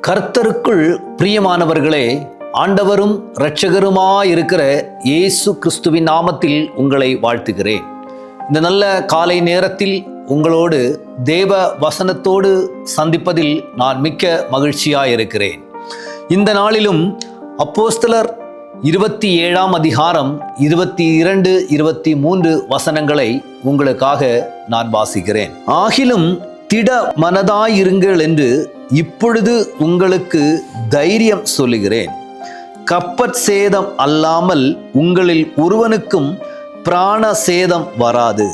கர்த்தருக்குள் பிரியமானவர்களே ஆண்டவரும் இரட்சகருமாயிருக்கிற இயேசு கிறிஸ்துவின் நாமத்தில் உங்களை வாழ்த்துகிறேன். இந்த நல்ல காலை நேரத்தில் உங்களோடு தேவ வசனத்தோடு சந்திப்பதில் நான் மிக்க மகிழ்ச்சியாக இருக்கிறேன் இந்த நாளிலும் அப்போஸ்தலர் இருபத்தி ஏழாம் அதிகாரம் இருபத்தி இரண்டு இருபத்தி மூன்று வசனங்களை உங்களுக்காக நான் வாசிக்கிறேன். ஆகிலும் திட மனதாயிருங்கள் என்று இப்பொழுது உங்களுக்கு தைரியம் சொல்லுகிறேன். கப்பற் சேதம் அல்லாமல் உங்களில் ஒருவனுக்கும் பிராண சேதம் வராது.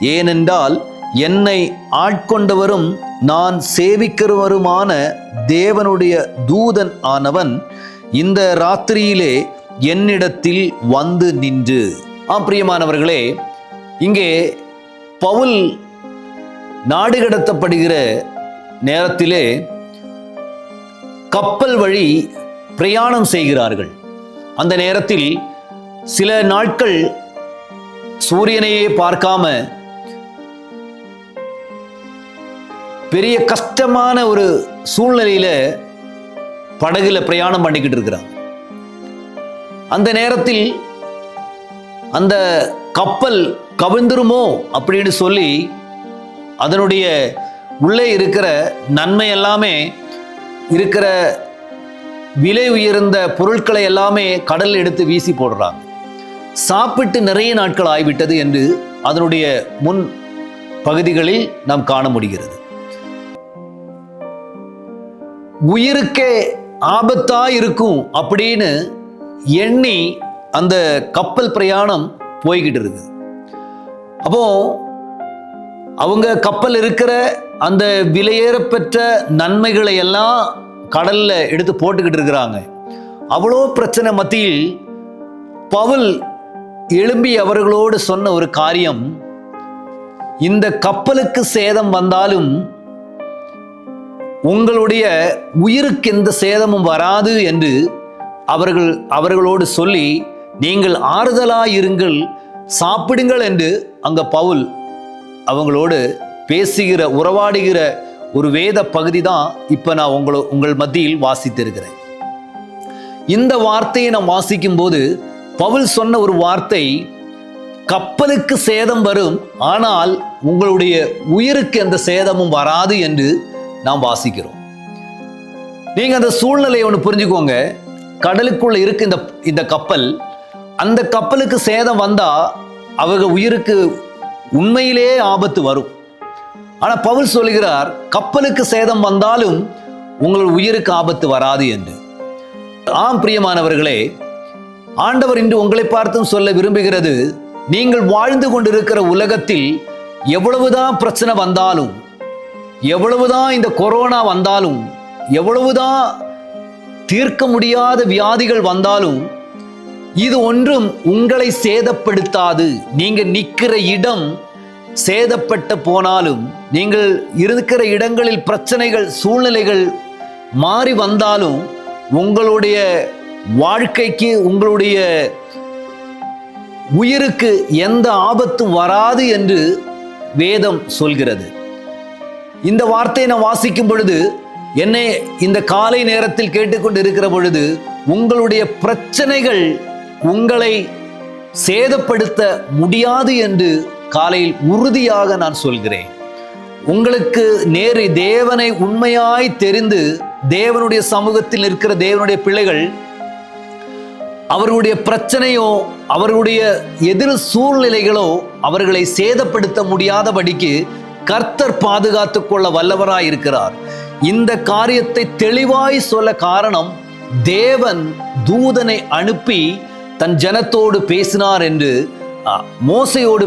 ஏனென்றால் என்னை ஆட்கொண்டவரும் நான் சேவிக்கிறவருமான தேவனுடைய தூதன் ஆனவன் இந்த ராத்திரியிலே என்னிடத்தில் வந்து நின்று. ஆம் பிரியமானவர்களே இங்கே பவுல் நாடு கடத்தப்படுகிற நேரத்திலே கப்பல் வழி பிரயாணம் செய்கிறார்கள். அந்த நேரத்தில் சில நாட்கள் சூரியனையே பார்க்காம பெரிய கஷ்டமான ஒரு சூழ்நிலையில படகுல பிரயாணம் பண்ணிக்கிட்டு இருக்கிறாங்க. அந்த நேரத்தில் அந்த கப்பல் கவிழ்ந்துருமோ அப்படின்னு சொல்லி அதனுடைய உள்ளே இருக்கிற நன்மை எல்லாமே இருக்கிற விலை உயர்ந்த பொருட்களை எல்லாமே கடலில் எடுத்து வீசி போடுறாங்க. சாப்பிட்டு நிறைய நாட்கள் ஆகிவிட்டது என்று அதனுடைய முன் பகுதிகளில் நாம் காண முடிகிறது. உயிருக்கே ஆபத்தா இருக்கும் அப்படின்னு எண்ணி அந்த கப்பல் பிரயாணம் போய்கிட்டு இருக்குது. அப்போ அவங்க கப்பல் இருக்கிற அந்த விலையேறப்பெற்ற நன்மைகளை எல்லாம் கடல்ல எடுத்து போட்டுக்கிட்டு இருக்கிறாங்க. அவ்வளோ பிரச்சனை மத்தியில் பவுல் எழும்பி அவர்களோடு சொன்ன ஒரு காரியம் இந்த கப்பலுக்கு சேதம் வந்தாலும் உங்களுடைய உயிருக்கு எந்த சேதமும் வராது என்று அவர்கள் அவர்களோடு சொல்லி நீங்கள் ஆறுதலாயிருங்கள் சாப்பிடுங்கள் என்று அங்க பவுல் அவங்களோடு பேசுகிற உறவாடுகிற ஒரு வேத பகுதி தான் இப்போ நான் உங்களை உங்கள் மத்தியில் வாசித்திருக்கிறேன். இந்த வார்த்தையை நான் வாசிக்கும் போது பவுல் சொன்ன ஒரு வார்த்தை கப்பலுக்கு சேதம் வரும் ஆனால் உங்களுடைய உயிருக்கு எந்த சேதமும் வராது என்று நாம் வாசிக்கிறோம். நீங்கள் அந்த சூழ்நிலையை ஒன்று புரிஞ்சுக்கோங்க. கடலுக்குள்ள இருக்கு இந்த இந்த கப்பல். அந்த கப்பலுக்கு சேதம் வந்தா அவங்க உயிருக்கு உண்மையிலே ஆபத்து வரும். ஆனா பவுல் சொல்கிறார் கப்பலுக்கு சேதம் வந்தாலும் உங்கள் உயிருக்கு ஆபத்து வராது என்று. ஆம் பிரியமானவர்களே ஆண்டவர் இன்று உங்களை பார்த்தும் சொல்ல விரும்புகிறது நீங்கள் வாழ்ந்து கொண்டிருக்கிற உலகத்தில் எவ்வளவுதான் பிரச்சனை வந்தாலும் எவ்வளவுதான் இந்த கொரோனா வந்தாலும் எவ்வளவுதான் தீர்க்க முடியாத வியாதிகள் வந்தாலும் இது ஒன்றும் உங்களை சேதப்படுத்தாது. நீங்க நிற்கிற இடம் சேதப்பட்ட போனாலும் நீங்கள் இருக்கிற இடங்களில் பிரச்சனைகள் சூழ்நிலைகள் மாறி வந்தாலும் உங்களுடைய வாழ்க்கைக்கு உங்களுடைய உயிருக்கு எந்த ஆபத்தும் வராது என்று வேதம் சொல்கிறது. இந்த வார்த்தையை நான் வாசிக்கும் பொழுது என்னை இந்த காலை நேரத்தில் கேட்டுக்கொண்டு இருக்கிற பொழுது உங்களுடைய பிரச்சனைகள் உங்களை சேதப்படுத்த முடியாது என்று காலையில் உறுதியாக நான் சொல்கிறேன். உங்களுக்கு நேரி தேவனை உண்மையாய் தெரிந்து தேவனுடைய சமூகத்தில் இருக்கிற தேவனுடைய பிள்ளைகள் அவர்களுடைய பிரச்சனையோ அவர்களுடைய எதிர் சூழ்நிலைகளோ அவர்களை சேதப்படுத்த முடியாதபடிக்கு கர்த்தர் பாதுகாத்துக் கொள்ள வல்லவராய் இருக்கிறார் இந்த காரியத்தை தெளிவாய் சொல்ல காரணம் தேவன் தூதனை அனுப்பி தன் ஜனத்தோடு பேசினார் என்று மோசையோடு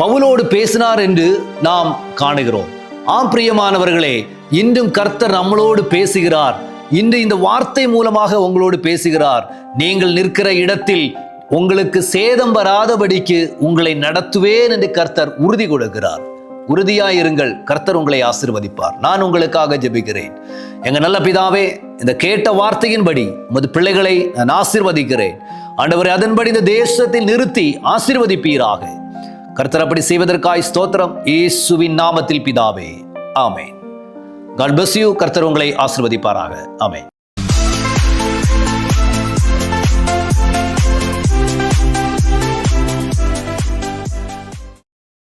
பவுலோடு பேசினார் என்று நாம் காணுகிறோம். ஆம் பிரியமானவர்களே இன்றும் கர்த்தர் நம்மளோடு பேசுகிறார். இன்று இந்த வார்த்தை மூலமாக உங்களோடு பேசுகிறார். நீங்கள் நிற்கிற இடத்தில் உங்களுக்கு சேதம் வராதபடிக்கு உங்களை நடத்துவேன் என்று கர்த்தர் உறுதி கொடுக்கிறார். உறுதியாயிருங்கள். கர்த்தர் உங்களை ஆசிர்வதிப்பார். நான் உங்களுக்காக ஜெபிக்கிறேன். எங்க நல்ல பிதாவே இந்த கேட்ட வார்த்தையின்படி உமது பிள்ளைகளை நான் ஆசிர்வதிக்கிறேன். ஆண்டவரை அதன்படி இந்த தேசத்தில் நிறுத்தி ஆசிர்வதிப்பீராக. கர்த்தர் அப்படி செய்வதற்காய் ஸ்தோத்திரம். இயேசுவின் நாமத்தில் பிதாவே. ஆமேன். காட் bless கர்த்தர் உங்களை ஆசிர்வதிப்பாராக. ஆமேன்.